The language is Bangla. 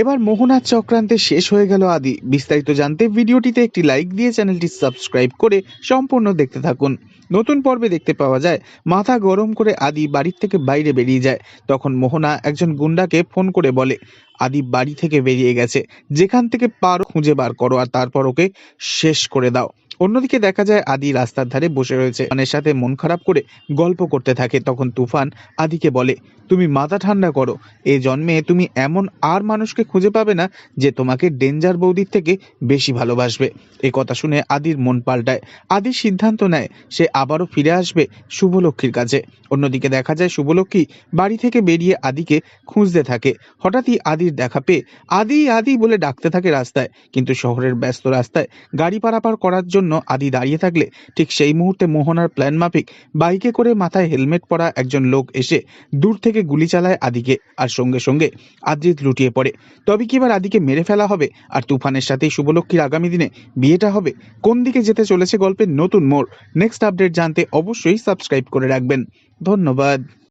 এবার মোহনার চক্রান্তে শেষ হয়ে গেল আদি। বিস্তারিত জানতে ভিডিওটিতে একটি লাইক দিয়ে চ্যানেলটি সাবস্ক্রাইব করে সম্পূর্ণ দেখতে থাকুন। নতুন পর্বে দেখতে পাওয়া যায়, মাথা গরম করে আদি বাড়ির থেকে বাইরে বেরিয়ে যায়। তখন মোহনা একজন গুন্ডাকে ফোন করে বলে, আদি বাড়ি থেকে বেরিয়ে গেছে। যেখান থেকে পারো খুঁজে বার করো আর তারপর ওকে শেষ করে দাও। অন্যদিকে দেখা যায়, আদি রাস্তার ধারে বসে রয়েছে। তুফানের সাথে মন খারাপ করে গল্প করতে থাকে, তখন তুফান আদিকে বলে, তুমি মাথা ঠান্ডা করো। এ জন্মে তুমি এমন আর মানুষকে খুঁজে পাবে না যে তোমাকে ডেঞ্জার বৌদির থেকে বেশি ভালোবাসবে। এ কথা শুনে আদির মন পাল্টায়। আদি সিদ্ধান্ত নেয়, সে আবারও ফিরে আসবে শুভলক্ষ্মীর কাছে। অন্যদিকে দেখা যায়, শুভলক্ষ্মী বাড়ি থেকে বেরিয়ে আদিকে খুঁজতে থাকে। হঠাৎই আদির দেখা পেয়ে, আদি আদি বলে ডাকতে থাকে রাস্তায়। কিন্তু শহরের ব্যস্ত রাস্তায় গাড়ি পারাপার করার জন্য আদি দাঁড়িয়ে থাকলে ঠিক সেই মুহূর্তে মোহনার প্ল্যান মাফিক বাইকে করে মাথায় হেলমেট পরা একজন লোক এসে দূর থেকে গুলি চালায় আদিকে আর সঙ্গে সঙ্গে আদ্রিত লুটিয়ে পড়ে। তবে কি এবার আদিকে মেরে ফেলা হবে? আর তুফানের সাথেই শুভলক্ষীর আগামী দিনে বিয়েটা হবে? কোন দিকে যেতে চলেছে গল্পের নতুন মোড়? নেক্সট আপডেট জানতে অবশ্যই সাবস্ক্রাইব করে রাখবেন। ধন্যবাদ।